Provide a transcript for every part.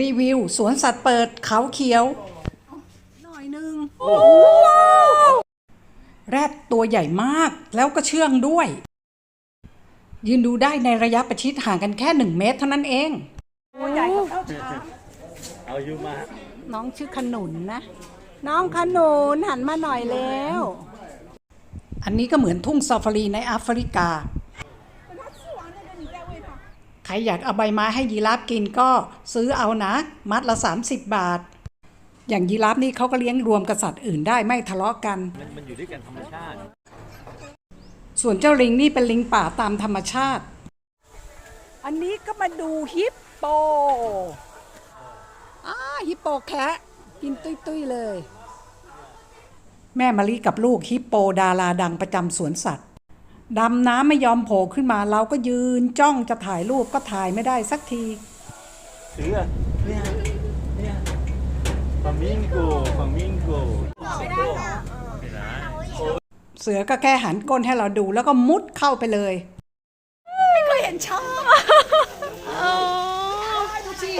รีวิว สวนสัตว์เปิดเขาเขียว หน่อยหนึงแรดตัวใหญ่มากแล้วก็เชื่องด้วย ยืนดูได้ในระยะประชิดห่างกันแค่หนึ่งเมตรเท่านั้นเองตัวใหญ่กว่าเท่าช้างเอายุมาน้องชื่อขนุนนะ น้องขนุนหันมาหน่อยแล้ว อันนี้ก็เหมือนทุ่งซาฟารีในแอฟริกา ใครอยากเอาใบไม้ให้ยีราฟกินก็ซื้อเอานะ มัดละ 30 บาท อย่างยีราฟนี่เขาก็เลี้ยงรวมกับสัตว์อื่นได้ไม่ทะเลาะกัน มันมันอยู่ด้วยกันธรรมชาติ ส่วนเจ้าลิงนี่เป็นลิงป่าตามธรรมชาติ อันนี้ก็มาดูฮิปโปอ้าฮิปโปแคะกินตุ้ยๆเลย แม่มะลิกับลูกฮิปโปดาราดังประจำสวนสัตว์ ดำน้ำไม่ยอมโผล่ขึ้นมาเราก็ยืนจ้องจะถ่ายรูปก็ถ่ายไม่ได้สักทีเสือเนี่ยเนี่ยฟามิงโกฟามิงโกเสือก็แค่หันก้นให้เราดูแล้วก็มุดเข้าไปเลย ไม่เคยเห็นช้าง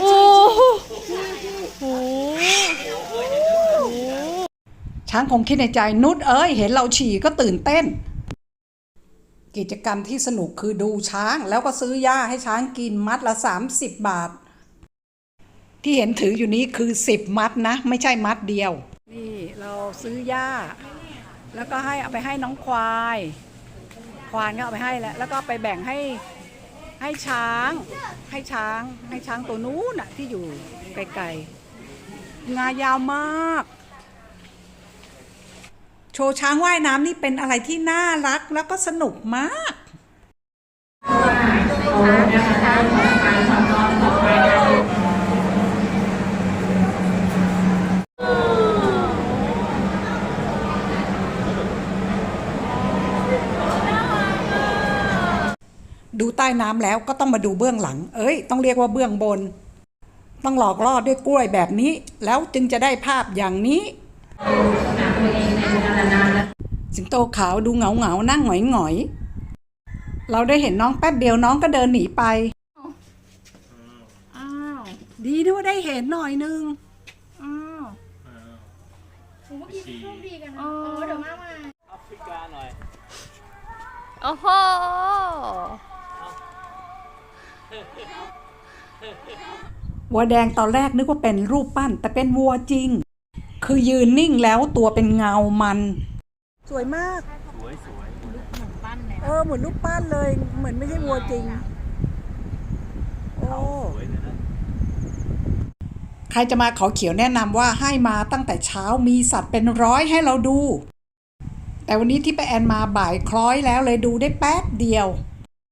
โอ้โหช้างคงคิดในใจนุชเอ้ย เห็นเราฉี่ก็ตื่นเต้น กิจกรรมที่สนุกคือดูช้างแล้วก็ซื้อหญ้าให้ช้างกินมัดละ 30 บาท ที่เห็นถืออยู่นี้คือ 10 มัดนะ ไม่ใช่มัดเดียว นี่เราซื้อหญ้า แล้วก็ให้เอาไปให้น้องควาย ควานก็เอาไปให้แล้วแล้วก็ไปแบ่งให้ให้ช้าง ให้ช้างให้ช้างตัวนู้นน่ะที่อยู่ไกลๆงายาวมาก โชว์ช้างว่ายน้ำนี่เป็นอะไรที่น่ารักแล้วก็สนุกมากดูใต้น้ำแล้วก็ต้องมาดูเบื้องหลัง เอ้ย ต้องเรียกว่าเบื้องบน ต้องหลอกล่อด้วยกล้วยแบบนี้ แล้วจึงจะได้ภาพอย่างนี้ สิงโตขาวดูเหงาเหงาๆนั่งหงอยหงอยๆเราได้เห็นน้องแป๊บเดียวน้องก็เดินหนีไป อ้าวดีด้วยว่าได้เห็นหน่อยนึงอ้าวเมื่อกี้โชคดีกันนะอ๋อ เดี๋ยวมามาแอฟริกาหน่อยโอ้โห วัวแดงตอนแรกนึกว่าเป็นรูปปั้น แต่เป็นวัวจริง คือยืนนิ่งแล้วตัวเป็นเงามัน สวยมาก สวยสวยเออเหมือนรูปปั้นเลย เหมือนไม่ใช่วัวจริง โอ้สวยเลยนะใครจะมาเขาเขียวแนะนำว่าให้มาตั้งแต่เช้ามีสัตว์เป็นร้อยให้เราดู แต่วันนี้ที่ไปแอนมาบ่ายคล้อยแล้วเลยดูได้แป๊บเดียว